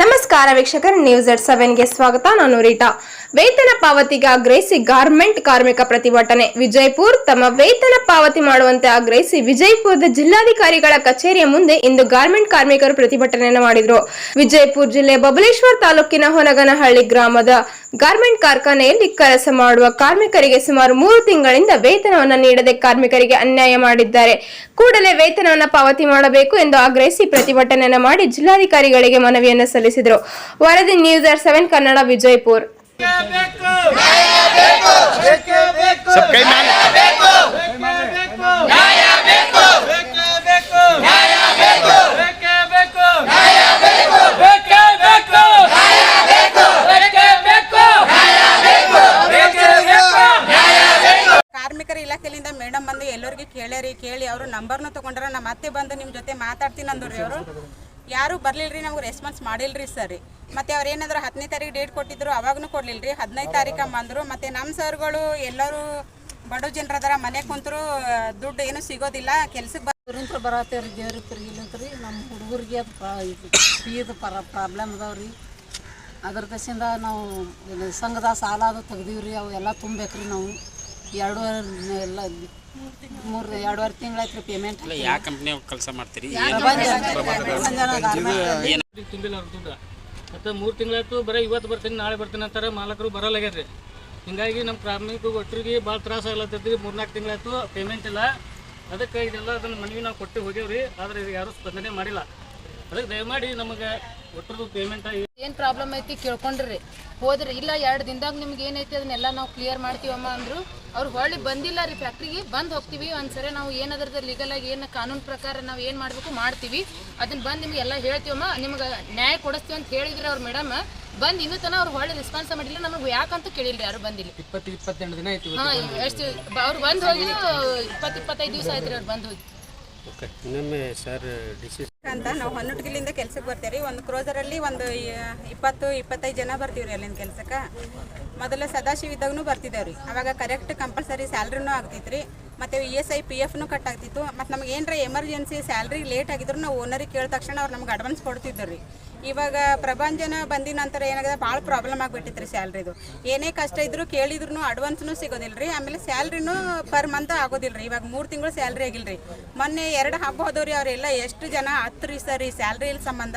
ನಮಸ್ಕಾರ ವೀಕ್ಷಕರ ನ್ಯೂಸ್ ಎಟ್ ಸೆವೆನ್ಗೆ ಸ್ವಾಗತ. ನಾನು ರೀಟಾ. ವೇತನ ಪಾವತಿಗೆ ಆಗ್ರಹಿಸಿ ಗಾರ್ಮೆಂಟ್ ಕಾರ್ಮಿಕ ಪ್ರತಿಭಟನೆ. ವಿಜಯಪುರ್ ತಮ್ಮ ವೇತನ ಪಾವತಿ ಮಾಡುವಂತೆ ಆಗ್ರಹಿಸಿ ವಿಜಯಪುರದ ಜಿಲ್ಲಾಧಿಕಾರಿಗಳ ಕಚೇರಿಯ ಮುಂದೆ ಇಂದು ಗಾರ್ಮೆಂಟ್ ಕಾರ್ಮಿಕರು ಪ್ರತಿಭಟನೆಯನ್ನು ಮಾಡಿದರು. ವಿಜಯಪುರ ಜಿಲ್ಲೆ ಬಬಲೇಶ್ವರ್ ತಾಲೂಕಿನ ಹೊನಗನಹಳ್ಳಿ ಗ್ರಾಮದ ಗಾರ್ಮೆಂಟ್ ಕಾರ್ಖಾನೆಯಲ್ಲಿ ಕೆಲಸ ಮಾಡುವ ಕಾರ್ಮಿಕರಿಗೆ ಸುಮಾರು ಮೂರು ತಿಂಗಳಿಂದ ವೇತನವನ್ನು ನೀಡದೆ ಕಾರ್ಮಿಕರಿಗೆ ಅನ್ಯಾಯ ಮಾಡಿದ್ದಾರೆ. ಕೂಡಲೇ ವೇತನವನ್ನು ಪಾವತಿ ಮಾಡಬೇಕು ಎಂದು ಆಗ್ರಹಿಸಿ ಪ್ರತಿಭಟನೆಯನ್ನು ಮಾಡಿ ಜಿಲ್ಲಾಧಿಕಾರಿಗಳಿಗೆ ಮನವಿಯನ್ನು ಸಲ್ಲಿಸಿದರು. ತಿಳಿಸಿದರು. ವರದಿ news R seven Kannada Vijayapura. ಇಲಾಖೆಯಿಂದ ಮೇಡಂ ಬಂದು ಎಲ್ಲರಿಗೂ ಕೇಳಿ ಅವರು ನಂಬರ್ನು ತಗೊಂಡ್ರೆ ನಮ್ಮ ಮತ್ತೆ ಬಂದು ನಿಮ್ಮ ಜೊತೆ ಮಾತಾಡ್ತೀನಿ ಅಂದ್ರಿ ಅವರು. ಯಾರು ರೀ ನಮ್ಗೆ ರೆಸ್ಪಾನ್ಸ್ ಮಾಡಿಲ್ಲ ರೀ ಸರ್. ಮತ್ತೆ ಅವ್ರು ಏನಾದ್ರು ಹದಿನೈದು ತಾರೀಕು ಡೇಟ್ ಕೊಟ್ಟಿದ್ರು ಅವಾಗೂ ರೀ ಹದಿನೈದು ತಾರೀಕು ಬಂದರು ಮತ್ತೆ ನಮ್ಮ ಸರ್ಗಳು ಎಲ್ಲರೂ ಬಡ ಜನರದಾರ ಮನೆ ಕುಂತರು ದುಡ್ಡು ಏನು ಸಿಗೋದಿಲ್ಲ ಕೆಲ್ಸಕ್ಕೆ ಬ ಊರಿಂತ್ರ ಬರತ್ತೇವ್ರಿ ದೇವ್ರಿಗೆ ತಿರ್ಗಿಲಿಂತ್ರಿ ನಮ್ಮ ಹುಡುಗರಿಗೆ ಅದು ಫೀದು ಪರ ಪ್ರಾಬ್ಲಮ್ ಅದಾವ್ರಿ ಅದ್ರ ದಸಿಂದ ನಾವು ಸಂಘದ ಸಾಲ ಅದು ತೆಗ್ದೀವ್ರಿ, ಅವು ಎಲ್ಲ ತುಂಬೇಕ್ರಿ ನಾವು. ಎರಡೂವರೆ ಎಲ್ಲ ಮೂರು ಎರಡೂವರೆ ತಿಂಗಳಾಯ್ತು ರೀ ಪೇಮೆಂಟ್ ಯಾವ ಕಂಪ್ನಿ ಕೆಲಸ ಮಾಡ್ತೀರಿ? ತುಂಬಿಲ್ಲ ಅವ್ರ ದುಡ್ಡು ಮತ್ತು ಮೂರು ತಿಂಗಳಾಯ್ತು ಬರೀ ಇವತ್ತು ಬರ್ತೀನಿ ನಾಳೆ ಬರ್ತೀನಿ ಅಂತಾರೆ ಮಾಲಕರು ಬರಲ್ಲಾಗ್ಯಾರ್ರಿ. ಹಿಂಗಾಗಿ ನಮ್ಮ ಕಾರ್ಮಿಕ ಒಟ್ಟರಿಗೆ ಭಾಳ ತ್ರಾಸ ಆಗ್ಲತ್ತೈತಿ ಮೂರ್ನಾಲ್ಕು ತಿಂಗಳಾಯ್ತು ಪೇಮೆಂಟ್ ಇಲ್ಲ. ಅದಕ್ಕೆ ಇದೆಲ್ಲ ಅದನ್ನು ಮನವಿ ನಾವು ಕೊಟ್ಟು ಹೋಗ್ಯಾವ್ರಿ ಆದರೆ ಇದು ಯಾರೂ ಸ್ಪಂದನೆ ಮಾಡಿಲ್ಲ. ಅದಕ್ಕೆ ದಯಮಾಡಿ ನಮಗೆ ಏನು ಪ್ರಾಬ್ಲಮ್ ಐತಿ ಕೇಳ್ಕೊಂಡ್ರಿ. ಹೋದ್ರಿ ಇಲ್ಲ ಎರಡು ದಿನದಾಗ ನಿಮ್ಗೆ ಏನೈತಿ ಅದನ್ನೆಲ್ಲ ನಾವು ಕ್ಲಿಯರ್ ಮಾಡ್ತೀವಮ್ಮ ಅಂದ್ರು. ಅವ್ರು ಹೊಳ್ಳಿ ಬಂದಿಲ್ಲ ರೀ ಫ್ಯಾಕ್ಟ್ರಿಗೆ ಬಂದು ಹೋಗ್ತೀವಿ. ಒಂದ್ಸರಿ ನಾವು ಏನಾದ್ರದ ಲೀಗಲ್ ಆಗಿ ಏನು ಕಾನೂನು ಪ್ರಕಾರ ನಾವು ಏನು ಮಾಡಬೇಕು ಮಾಡ್ತೀವಿ. ಅದನ್ನ ಬಂದು ನಿಮ್ಗೆ ಎಲ್ಲ ಹೇಳ್ತೀವಮ್ಮ. ನಿಮ್ಗೆ ನ್ಯಾಯ ಕೊಡಿಸ್ತೀವಿ ಅಂತ ಹೇಳಿದ್ರಿ ಅವ್ರ ಮೇಡಮ್ ಬಂದು ಇನ್ನೂ ತನಕ ಅವ್ರು ಹೊಳ್ಳಿ ರೆಸ್ಪಾನ್ಸ್ ಮಾಡಿಲ್ಲ. ನಮಗೆ ಯಾಕಂತ ಕೇಳಿಲ್ರಿ ಯಾರು ಬಂದಿಲ್ಲ. ಇಪ್ಪತ್ತು ಇಪ್ಪತ್ತೆಂಟು ದಿನ ಆಯ್ತು ಹಾಂ ಎಷ್ಟು ಅವ್ರು ಬಂದು ಹೋಗಿ ಇಪ್ಪತ್ತು ಇಪ್ಪತ್ತೈದು ದಿವಸ ಆಯ್ತು ರೀ ಅವ್ರು ಬಂದು ಹೋಗಿ. ಅಂತ ನಾವು ಹನ್ನೊಟ್ಗಿಲಿಂದ ಕೆಲ್ಸಕ್ಕೆ ಬರ್ತೀವಿ ರೀ ಒಂದು ಕ್ರೋಸರಲ್ಲಿ ಒಂದು ಇಪ್ಪತ್ತು, ಇಪ್ಪತ್ತೈದು ಜನ ಬರ್ತೀವಿ ರೀ ಅಲ್ಲಿಂದ ಕೆಲ್ಸಕ್ಕೆ. ಮೊದಲು ಸದಾಶಿವ ಇದ್ದಾಗೂ ಬರ್ತಿದ್ದೇವೆ ರೀ ಅವಾಗ ಕರೆಕ್ಟ್ ಕಂಪಲ್ಸರಿ ಸ್ಯಾಲ್ರಿನೂ ಆಗ್ತಿತ್ತು ರೀ ಮತ್ತು ಇ ಎಸ್ ಐ ಪಿ ಎಫ್ನು ಕಟ್ ಆಗ್ತಿತ್ತು. ಮತ್ತು ನಮ್ಗೆ ಏನರ ಎಮರ್ಜೆನ್ಸಿ ಸ್ಯಾಲ್ರಿ ಲೇಟ್ ಆಗಿದ್ರು ನಾವು ಓನರಿಗೆ ಕೇಳಿದ ತಕ್ಷಣ ಅವ್ರು ನಮ್ಗೆ ಅಡ್ವಾನ್ಸ್ ಕೊಡ್ತಿದ್ರು ರೀ ಇವಾಗ ಪ್ರಭಂಜನ ಬಂದಿದ ನಂತರ ಏನಾಗಿದೆ? ಭಾಳ ಪ್ರಾಬ್ಲಮ್ ಆಗಿಬಿಟ್ಟಿತ್ತು ರೀ ಸ್ಯಾಲ್ರಿದು. ಏನೇ ಕಷ್ಟ ಇದ್ರು ಕೇಳಿದ್ರು ಅಡ್ವಾನ್ಸ್ನು ಸಿಗೋದಿಲ್ಲ ರೀ ಆಮೇಲೆ ಸ್ಯಾಲ್ರಿನೂ ಪರ್ ಮಂತ್ ಆಗೋದಿಲ್ಲ ರೀ ಇವಾಗ ಮೂರು ತಿಂಗಳು ಸ್ಯಾಲ್ರಿ ಆಗಿಲ್ಲ ರೀ ಮೊನ್ನೆ ಎರಡು ಹಬ್ಬ ಹೋದವ್ರಿ ಅವರೆಲ್ಲ ಎಷ್ಟು ಜನ ಹತ್ತು ರೀ ಸರ್ ಈ ಸ್ಯಾಲ್ರಿ ಸಂಬಂಧ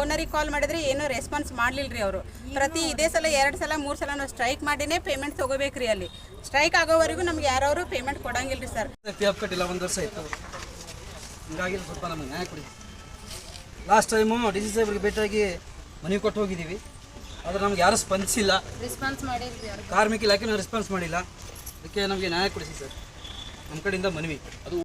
ಓನರಿಗೆ ಕಾಲ್ ಮಾಡಿದ್ರೆ ಏನೂ ರೆಸ್ಪಾನ್ಸ್ ಮಾಡಲಿಲ್ಲ ರೀ ಅವರು. ಪ್ರತಿ ಇದೇ ಸಲ, ಎರಡು ಸಲ, ಮೂರು ಸಲ ನಾವು ಸ್ಟ್ರೈಕ್ ಮಾಡಿನೇ ಪೇಮೆಂಟ್ ತೊಗೋಬೇಕು ರೀ ಅಲ್ಲಿ. ಸ್ಟ್ರೈಕ್ ಆಗೋವರೆಗೂ ನಮ್ಗೆ ಯಾರು ಪೇಮೆಂಟ್ ಕೊಡಂಗಿಲ್ಲ ರೀ ಸರ್ ಹಿಂಗಾಗಿ ಸ್ವಲ್ಪ ನಮಗೆ ನ್ಯಾಯ ಕೊಡಿ. ಲಾಸ್ಟ್ ಟೈಮು ಡಿ ಸಿ ಸಾಹೇಬ್ರಿಗೆ ಭೇಟಿಯಾಗಿ ಮನವಿ ಕೊಟ್ಟು ಹೋಗಿದ್ದೀವಿ. ಆದರೆ ನಮ್ಗೆ ಯಾರೂ ಸ್ಪಂದಿಸಿಲ್ಲ ರೆಸ್ಪಾನ್ಸ್ ಅವ್ರು. ಕಾರ್ಮಿಕ ಇಲಾಖೆನೂ ರೆಸ್ಪಾನ್ಸ್ ಮಾಡಿಲ್ಲ. ಅದಕ್ಕೆ ನಮಗೆ ನ್ಯಾಯ ಕೊಡಿಸಿ ಸರ್. ನಮ್ಮ ಕಡೆಯಿಂದ ಮನವಿ. ಅದು